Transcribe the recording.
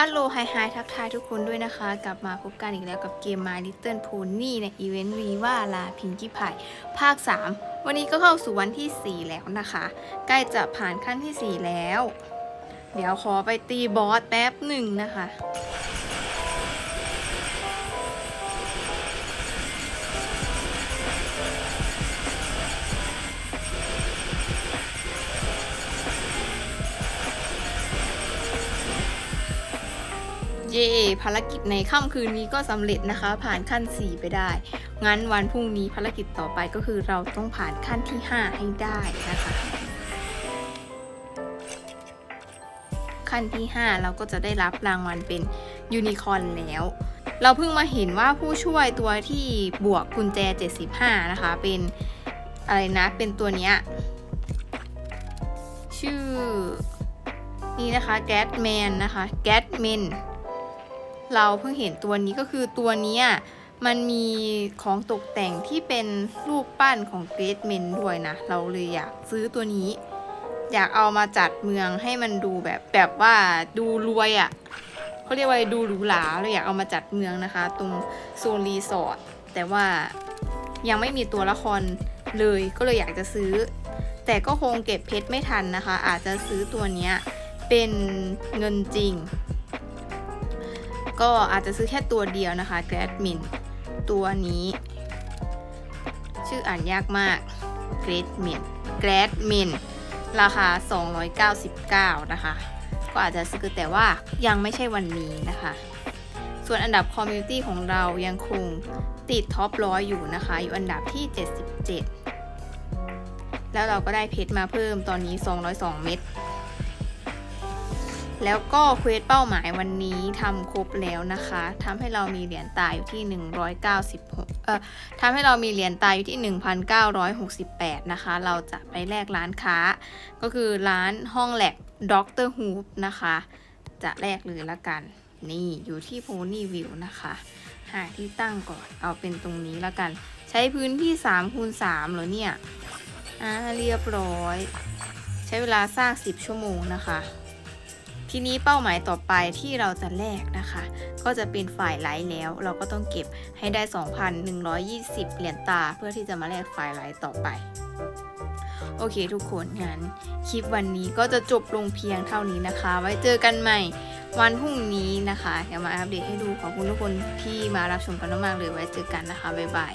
อัลโลไฮไฮทักทายทุกคนด้วยนะคะ กลับมาพบกันอีกแล้วกับเกม My Little Pony ในอีเวนต์วีว่าลาพิงกี้พายภาค 3 วันนี้ก็เข้าสู่วันที่ 4 แล้วนะคะ ใกล้จะผ่านขั้นที่ 4 แล้ว เดี๋ยวขอไปตีบอสแป๊บหนึ่งนะคะ เย่ภารกิจในค่ำคืนนี้ก็สำเร็จนะคะ ผ่านขั้น 4 ไปได้ งั้นวันพรุ่งนี้ภารกิจต่อไปก็คือเราต้องผ่านขั้นที่ 5 ให้ได้นะคะ ขั้นที่ 5 เราก็จะได้รับรางวัลเป็นยูนิคอร์นแล้วเราเพิ่งมาเห็นว่าผู้ช่วยตัวที่บวกกุญแจ 75 นะคะ เป็นอะไรนะ เป็นตัวเนี้ย ชื่อ นี่นะคะแก t แมนนะคะแก t เมน เราเพิ่งเห็นตัวนี้ก็คือตัวนี้มันมีของตกแต่งที่เป็นรูปปั้นของเกรทเมนด้วยนะ เราเลยอยากซื้อตัวนี้ อยากเอามาจัดเมืองให้มันดูแบบแบบว่าดูรวยอะ่ะเขาเรียกว่าดูหรูหราเลยอยากเอามาจัดเมืองนะคะ ตรงโซนรีสอร์ทแต่ว่ายังไม่มีตัวละครเลยก็เลยอยากจะซื้อ แต่ก็คงเก็บเพชรไม่ทันนะคะ อาจจะซื้อตัวนี้เป็นเงินจริง ก็อาจจะซื้อแค่ตัวเดียวนะคะ g r a d m i n ตัวนี้ ชื่ออ่านยากมาก g r a d m i n g r a d m i n ราคา 299 นะคะ ก็อาจจะซื้อแต่ว่ายังไม่ใช่วันนี้นะคะ ส่วนอันดับคอมมูนิตี้ของเรายังคงติดท็อปร้อยอยู่นะคะ อยู่อันดับที่ 77 แล้วเราก็ได้เพชรมาเพิ่มตอนนี้ 202 เม็ด แล้วก็เควสเป้าหมายวันนี้ทำครบแล้วนะคะทำให้เรามีเหรียญตายอยู่ที่ 196เอ่อทำให้เรามีเหรียญตายอยู่ที่ 1,968 นะคะ เราจะไปแลกร้านค้า ก็คือร้านห้องแลกด็อกเตอร์ฮูปนะคะ จะแลกเลยละกัน นี่อยู่ที่โพนี่วิวนะคะ หาที่ตั้งก่อนเอาเป็นตรงนี้ละกัน ใช้พื้นที่3คูณ3เหรอเนี่ยอ่าเรียบร้อย ใช้เวลาสร้าง 10 ชั่วโมงนะคะ ทีนี้เป้าหมายต่อไปที่เราจะแลกนะคะ ก็จะเป็นฝ่ายไลท์แล้ว เราก็ต้องเก็บให้ได้ 2,120 เหรียญตา เพื่อที่จะมาแลกฝ่ายไลท์ต่อไป โอเคทุกคนงั้นคลิปวันนี้ก็จะจบลงเพียงเท่านี้นะคะ ไว้เจอกันใหม่วันพรุ่งนี้นะคะเดี๋ยวมาอัปเดตให้ดูขอบคุณทุกคนที่มารับชมกันมากๆเลยไว้เจอกันนะคะบ๊ายบาย